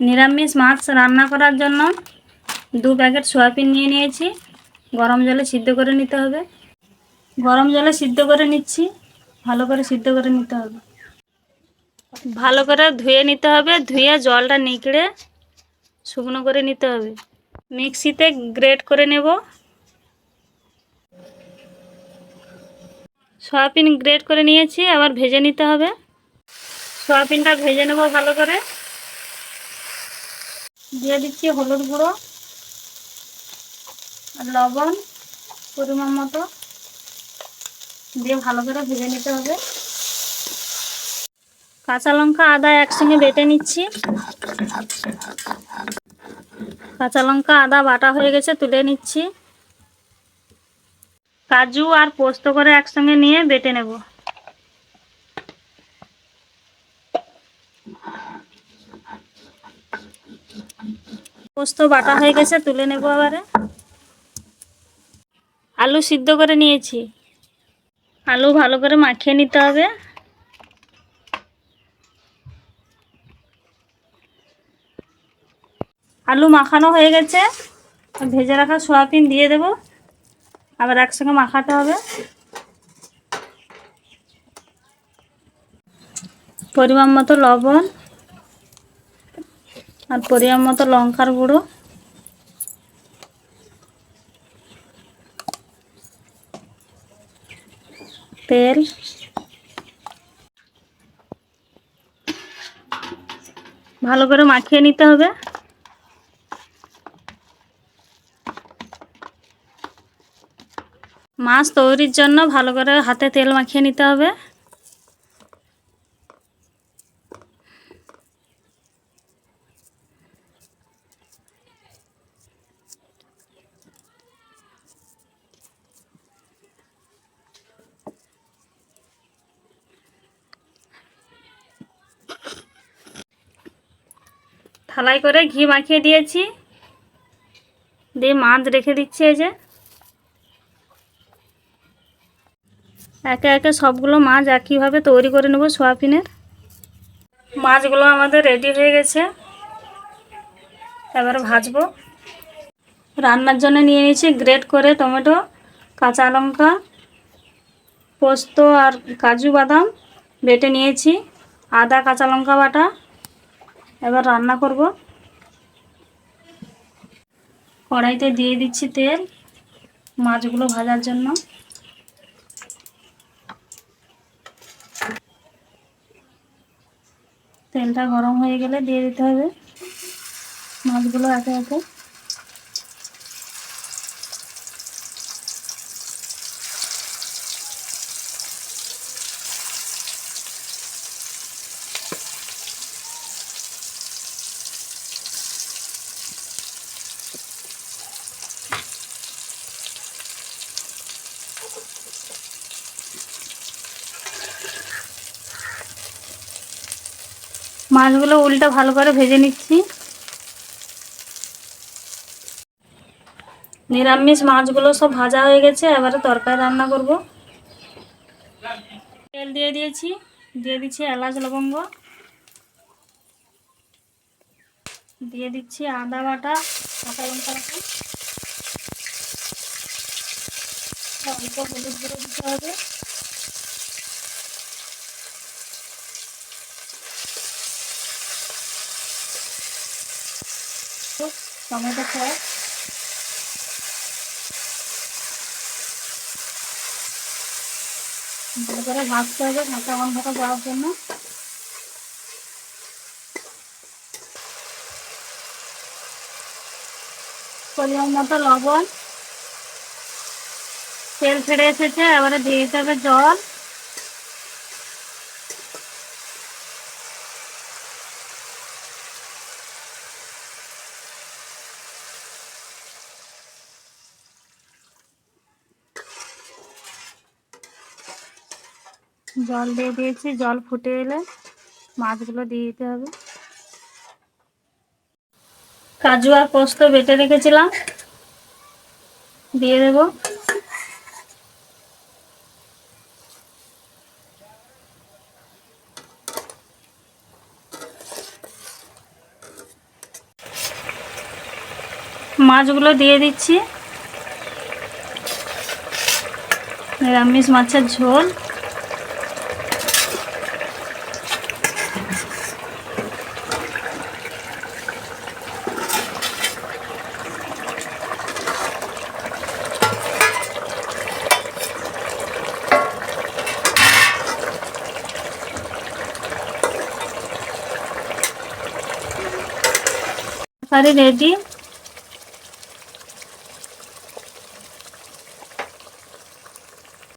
নিরামিষ মাছ রান্না করার জন্য দু প্যাকেট সোয়াবিন নিয়ে নিয়েছি। গরম জলে সিদ্ধ করে নিতে হবে। গরম জলে সিদ্ধ করে নিচ্ছি। ভালো করে সিদ্ধ করে নিতে হবে। ভালো করে ধুয়ে নিতে হবে। ধুয়ে জলটা নিকড়ে শুকনো করে নিতে হবে। মিক্সিতে গ্রেট করে নেব। সয়াবিন গ্রেট করে নিয়েছি। আবার ভেজে নিতে হবে। সয়াবিনটা ভেজে নেব ভালো করে। দিয়ে দিচ্ছি হলুদ গুঁড়ো লবণ পরিমাণ মতো। দিয়ে ভালো করে ভেজে নিতে হবে। কাঁচা লঙ্কা আদা একসঙ্গে বেটে নিচ্ছি। কাঁচা লঙ্কা আদা বাটা হয়ে গেছে তুলে নিচ্ছি। কাজু আর পোস্ত করে একসঙ্গে নিয়ে বেটে নেব। পোস্ত বাটা হয়ে গেছে, তুলে নেব এবারে আলু সিদ্ধ করে নিয়েছি। আলু ভালো করে মাখিয়ে নিতে হবে। আলু মাখানো হয়ে গেছে। ভেজে রাখা সোয়াবিন দিয়ে দেব। আবার একসঙ্গে মাখাতে হবে। পরিমাণ মতো লবণ। আর পরিমাণ মতো লঙ্কার গুঁড়ো। তেল। ভালো করে মাখিয়ে নিতে হবে। মাছ তৈরির জন্য ভালো করে হাতে তেল মাখিয়ে নিতে হবে। থালাই করে ঘি মাখিয়ে দিয়েছি। দিয়ে মাছ রেখে দিচ্ছি এই যে। একে একে সবগুলো মাছ একইভাবে তৈরি করে নেব সোয়াবিনের। মাছগুলো আমাদের রেডি হয়ে গেছে। এবার ভাজবো। রান্নার জন্য নিয়ে নিয়েছি গ্রেট করে টমেটো, কাঁচা লঙ্কা, পোস্ত আর কাজু বাদাম বেটে নিয়েছি। আদা, কাঁচা লঙ্কা বাটা এবার রান্না করব। কড়াইতে দিয়ে দিচ্ছি তেল মাছগুলো ভাজার জন্য। তেলটা গরম হয়ে গেলে দিয়ে দিতে হবে মাছগুলো একে একে। মাছগুলো উল্টা ভালো করে ভেজে নিচ্ছি। নিরামিষ মাছগুলো সব ভাজা হয়ে গেছে, এবারে তরকারি রান্না করব। তেল দিয়ে দিয়েছি, দিয়ে দিচ্ছি এলাচ লবঙ্গ। দিয়ে দিচ্ছি আদা বাটা, কাঁচা লঙ্কা বাটা অল্প হলুদ গুঁড়ো দিতে হবে। টমেটো সস ভালো করে ভাজতে হবে কাঁচা গন্ধটা যাওয়ার জন্য। পরিমাণ মতো লবণ। তেল ছেড়ে এসেছে, এবারে দিয়ে দিতে হবে জল। জল দিয়ে দিয়েছি, জল ফুটে এলে মাছগুলো দিয়ে দিতে হবে। কাজু আর পোস্ত বেটে রেখেছিলাম। দিয়ে দেবো। মাছগুলো দিয়ে দিচ্ছি। নিরামিষ মাছের ঝোল। রেডি